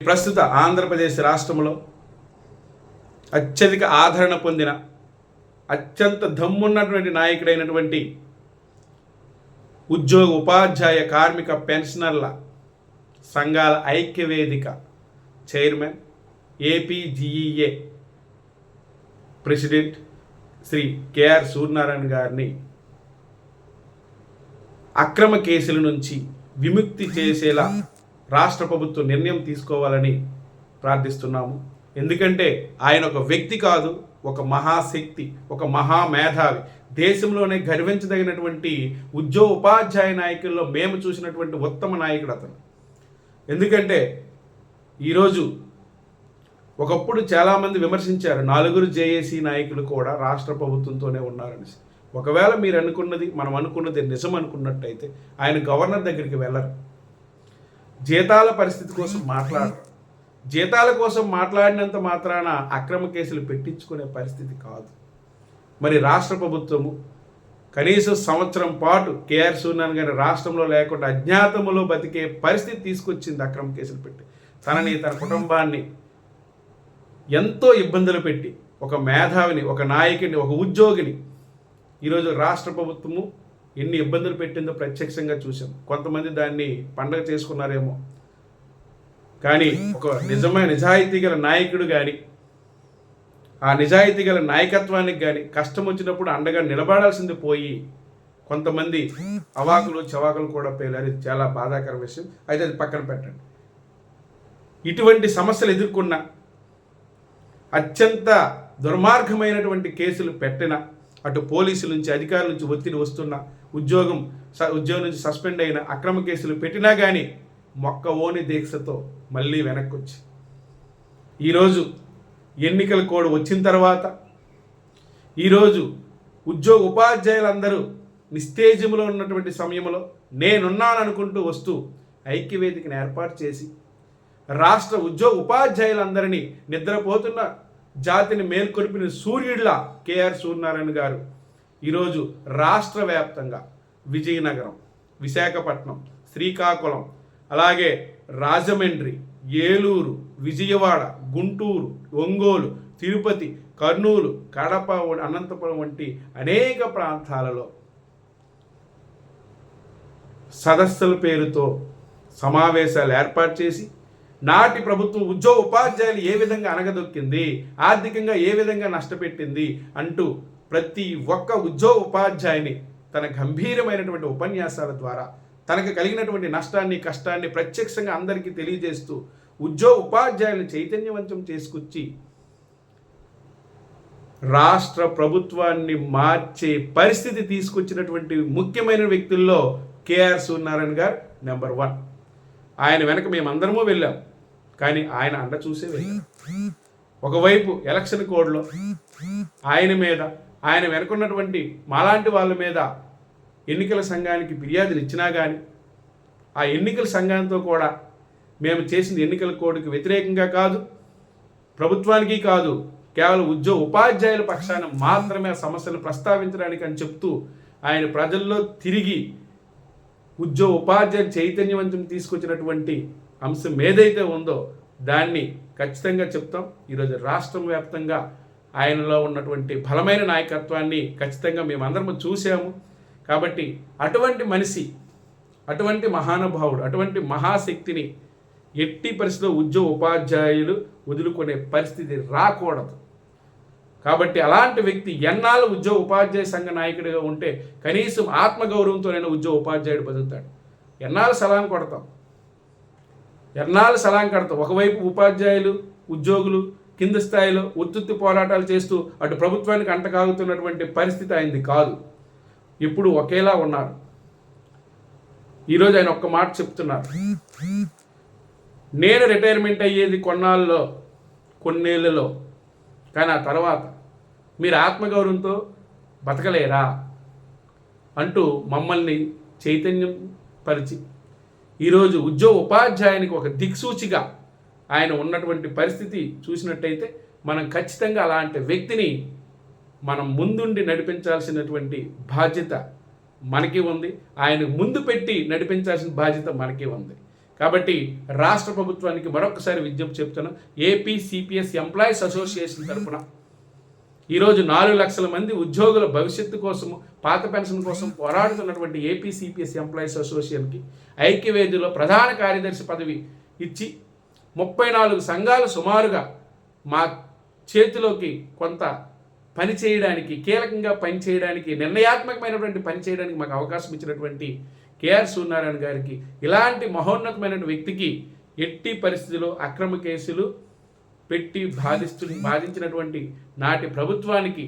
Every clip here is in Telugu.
ప్రస్తుత ఆంధ్రప్రదేశ్ రాష్ట్రంలో అత్యధిక ఆదరణ పొందిన అత్యంత దమ్మున్నటువంటి నాయకుడైనటువంటి ఉద్యోగ ఉపాధ్యాయ కార్మిక పెన్షనర్ల సంఘాల ఐక్యవేదిక chairman APGEA president Shri KR Suryanarayana గారిని అక్రమ కేసుల నుంచి విముక్తి చేసేలా రాష్ట్ర ప్రభుత్వం నిర్ణయం తీసుకోవాలని ప్రార్థిస్తున్నాము. ఎందుకంటే ఆయన ఒక వ్యక్తి కాదు ఒక మహాశక్తి ఒక మహామేధావి. దేశంలోనే గర్వించదగినటువంటి ఉద్యోగ ఉపాధ్యాయ నాయకుల్లో మేము చూసినటువంటి ఉత్తమ నాయకుడు అతను. ఎందుకంటే ఈరోజు ఒకప్పుడు చాలామంది విమర్శించారు నలుగురు జేఏసీ నాయకులు కూడా రాష్ట్ర ప్రభుత్వంతోనే ఉన్నారని ఒకవేళ మీరు అనుకున్నది మనం అనుకున్నది నిజం అనుకున్నట్టయితే ఆయన గవర్నర్ దగ్గరికి వెళ్ళరు. జీతాల పరిస్థితి కోసం మాట్లాడరు జీతాల కోసం మాట్లాడినంత మాత్రాన అక్రమ కేసులు పెట్టించుకునే పరిస్థితి కాదు. మరి రాష్ట్ర ప్రభుత్వము కనీసం సంవత్సరం పాటు కేఆర్ సూర్యనారాయణ గారి రాష్ట్రంలో లేకుండా అజ్ఞాతములో బతికే పరిస్థితి తీసుకొచ్చింది అక్రమ కేసులు పెట్టి. తనని తన కుటుంబాన్ని ఎంతో ఇబ్బందులు పెట్టి ఒక మేధావిని ఒక నాయకుడిని ఒక ఉద్యోగిని ఈరోజు రాష్ట్ర ప్రభుత్వము ఎన్ని ఇబ్బందులు పెట్టిందో ప్రత్యక్షంగా చూసాం కొంతమంది దాన్ని పండగ చేసుకున్నారేమో. కానీ ఒక నిజమైన నిజాయితీ గల నాయకుడు కానీ ఆ నిజాయితీ గల నాయకత్వానికి కానీ కష్టం వచ్చినప్పుడు అండగా నిలబడాల్సింది పోయి కొంతమంది అవాకులు చవాకులు కూడా పేలారు. ఇది చాలా బాధాకర విషయం. అయితే అది పక్కన పెట్టండి. ఇటువంటి సమస్యలు ఎదుర్కొన్న అత్యంత దుర్మార్గమైనటువంటి కేసులు పెట్టిన అటు పోలీసుల నుంచి అధికారుల నుంచి ఒత్తిడి వస్తున్న ఉద్యోగం స- ఉద్యోగం నుంచి సస్పెండ్ అయిన అక్రమ కేసులు పెట్టినా కానీ మొక్క ఓని దీక్షతో మళ్ళీ వెనక్కి వచ్చి ఈరోజు ఎన్నికల కోడ్ వచ్చిన తర్వాత ఈరోజు ఉద్యోగ ఉపాధ్యాయులందరూ నిస్తేజంలో ఉన్నటువంటి సమయంలో నేనున్నాననుకుంటూ వస్తూ ఐక్యవేదికను ఏర్పాటు చేసి రాష్ట్ర ఉద్యోగ ఉపాధ్యాయులందరినీ నిద్రపోతున్న జాతిని మేల్కొల్పిన సూర్యుడిలా కేఆర్ సూర్యనారాయణ గారు ఈరోజు రాష్ట్ర వ్యాప్తంగా విజయనగరం విశాఖపట్నం శ్రీకాకుళం అలాగే రాజమండ్రి ఏలూరు విజయవాడ గుంటూరు ఒంగోలు తిరుపతి కర్నూలు కడప అనంతపురం వంటి అనేక ప్రాంతాలలో సదస్సుల పేరుతో సమావేశాలు ఏర్పాటు చేసి నాటి ప్రభుత్వం ఉద్యోగ ఉపాధ్యాయులు ఏ విధంగా అనగదొక్కింది ఆర్థికంగా ఏ విధంగా నష్టపెట్టింది అంటూ ప్రతి ఒక్క ఉద్యోగ ఉపాధ్యాయుని తన గంభీరమైనటువంటి ఉపన్యాసాల ద్వారా తనకు కలిగినటువంటి నష్టాన్ని కష్టాన్ని ప్రత్యక్షంగా అందరికీ తెలియజేస్తూ ఉద్యోగ ఉపాధ్యాయులను చైతన్యవంతం చేసుకొచ్చి రాష్ట్ర ప్రభుత్వాన్ని మార్చే పరిస్థితి తీసుకొచ్చినటువంటి ముఖ్యమైన వ్యక్తుల్లో కేఆర్ సూర్యనారాయణ గారు నెంబర్ వన్. ఆయన వెనక మేమందరము వెళ్ళాం కానీ ఆయన అండ చూసే వెళ్ళాం. ఒకవైపు ఎలక్షన్ కోడ్లో ఆయన మీద ఆయన వెనుకున్నటువంటి మాలాంటి వాళ్ళ మీద ఎన్నికల సంఘానికి ఫిర్యాదులు ఇచ్చినా కానీ ఆ ఎన్నికల సంఘంతో కూడా మేము చేసిన ఎన్నికల కోడ్కి వ్యతిరేకంగా కాదు ప్రభుత్వానికి కాదు కేవలం ఉద్యోగ ఉపాధ్యాయుల పక్షాన మాత్రమే ఆ సమస్యలు ప్రస్తావించడానికి అని చెప్తూ ఆయన ప్రజల్లో తిరిగి ఉద్యోగ ఉపాధ్యాయ చైతన్యవంతం తీసుకొచ్చినటువంటి అంశం ఏదైతే ఉందో దాన్ని ఖచ్చితంగా చెప్తాం. ఈరోజు రాష్ట్రం వ్యాప్తంగా ఆయనలో ఉన్నటువంటి బలమైన నాయకత్వాన్ని ఖచ్చితంగా మేమందరం చూసాము కాబట్టి అటువంటి మనిషి అటువంటి మహానుభావుడు అటువంటి మహాశక్తిని ఎట్టి పరిస్థితిలో ఉద్యోగ ఉపాధ్యాయులు వదులుకునే పరిస్థితి రాకూడదు. కాబట్టి అలాంటి వ్యక్తి ఎన్నాళ్ళు ఉద్యోగ ఉపాధ్యాయ సంఘ నాయకుడిగా ఉంటే కనీసం ఆత్మగౌరవంతోనైనా ఉద్యోగ ఉపాధ్యాయుడు బతుకుతాడు. ఎన్నాళ్ళు సలాం కొడతాం? ఎన్నాళ్ళు సలాం కడతాం? ఒకవైపు ఉపాధ్యాయులు ఉద్యోగులు కింద స్థాయిలో ఉత్తుత్తి పోరాటాలు చేస్తూ అటు ప్రభుత్వానికి అంటకాగుతున్నటువంటి పరిస్థితి అయింది కాదు. ఇప్పుడు ఒకేలా ఉన్నారు. ఈరోజు ఆయన ఒక్క మాట చెప్తున్నారు. నేను రిటైర్మెంట్ అయ్యేది కొన్నాళ్ళలో కొన్నేళ్ళలో కానీ ఆ తర్వాత మీరు ఆత్మగౌరవంతో బతకలేరా అంటూ మమ్మల్ని చైతన్యం పరిచి ఈరోజు ఉద్యోగ ఉపాధ్యాయునికి ఒక దిక్సూచిగా ఆయన ఉన్నటువంటి పరిస్థితి చూసినట్టయితే మనం ఖచ్చితంగా అలాంటి వ్యక్తిని మనం ముందుండి నడిపించాల్సినటువంటి బాధ్యత మనకి ఉంది. ఆయన ముందు పెట్టి నడిపించాల్సిన బాధ్యత మనకి ఉంది. కాబట్టి రాష్ట్ర ప్రభుత్వానికి మరొకసారి విజ్ఞప్తి చెప్తాను ఏపీ సిపిఎస్ ఎంప్లాయీస్ అసోసియేషన్ తరపున ఈరోజు నాలుగు లక్షల మంది ఉద్యోగుల భవిష్యత్తు కోసం పాత పెన్షన్ కోసం పోరాడుతున్నటువంటి ఏపీ సిపిఎస్ ఎంప్లాయీస్ అసోసియేషన్కి ఐక్యవేదిలో ప్రధాన కార్యదర్శి పదవి ఇచ్చి ముప్పై నాలుగు సంఘాలు సుమారుగా మా చేతిలోకి కొంత పని చేయడానికి కీలకంగా పని చేయడానికి నిర్ణయాత్మకమైనటువంటి పని చేయడానికి మాకు అవకాశం ఇచ్చినటువంటి కేఆర్ సూర్యనారాయణ గారికి ఇలాంటి మహోన్నతమైన వ్యక్తికి ఎట్టి పరిస్థితిలో అక్రమ కేసులు పెట్టి బాధిస్తు బాధించినటువంటి నాటి ప్రభుత్వానికి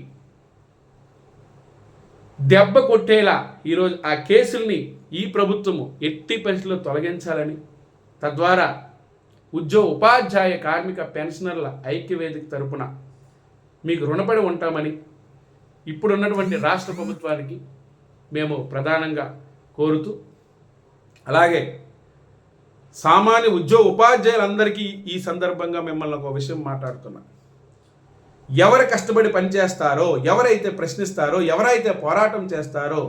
దెబ్బ కొట్టేలా ఈరోజు ఆ కేసుల్ని ఈ ప్రభుత్వము ఎట్టి పరిస్థితుల్లో తొలగించాలని తద్వారా ఉద్యోగ ఉపాధ్యాయ కార్మిక పెన్షనర్ల ఐక్యవేదిక తరపున మీకు రుణపడి ఉంటామని ఇప్పుడున్నటువంటి రాష్ట్ర ప్రభుత్వానికి మేము ప్రధానంగా కోరుతూ అలాగే సామాన్య ఉద్యోగ ఉపాధ్యాయులందరికీ ఈ సందర్భంగా మిమ్మల్ని ఒక విషయం మాట్లాడుతున్నా. ఎవరు కష్టపడి పనిచేస్తారో ఎవరైతే ప్రశ్నిస్తారో ఎవరైతే పోరాటం చేస్తారో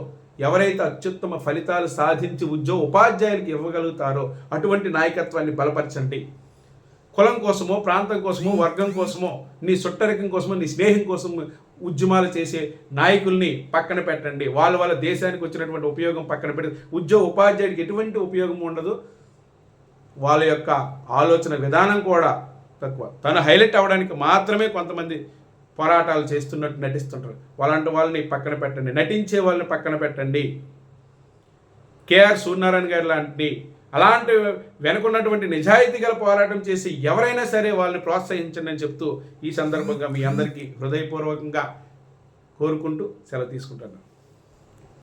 ఎవరైతే అత్యుత్తమ ఫలితాలు సాధించి ఉద్యోగ ఉపాధ్యాయులకు ఇవ్వగలుగుతారో అటువంటి నాయకత్వాన్ని బలపరచండి. కులం కోసమో ప్రాంతం కోసమో వర్గం కోసమో నీ సుట్టరికం కోసమో నీ స్నేహం కోసం ఉద్యమాలు చేసే నాయకుల్ని పక్కన పెట్టండి. వాళ్ళ వాళ్ళ దేశానికి వచ్చినటువంటి ఉపయోగం పక్కన పెట్టి ఉద్యోగ ఉపాధ్యాయుడికి ఎటువంటి ఉపయోగం ఉండదు. వాళ్ళ యొక్క ఆలోచన విధానం కూడా తక్కువ. తను హైలైట్ అవ్వడానికి మాత్రమే కొంతమంది పోరాటాలు చేస్తున్నట్టు నటిస్తుంటారు. అలాంటి వాళ్ళని పక్కన పెట్టండి. నటించే వాళ్ళని పక్కన పెట్టండి. కేఆర్ సూర్యనారాయణ గారి లాంటి అలాంటి వెనుకున్నటువంటి నిజాయితీ గల పోరాటం చేసి ఎవరైనా సరే వాళ్ళని ప్రోత్సహించండి అని చెప్తూ ఈ సందర్భంగా మీ అందరికీ హృదయపూర్వకంగా కోరుకుంటూ సెలవు తీసుకుంటున్నాను.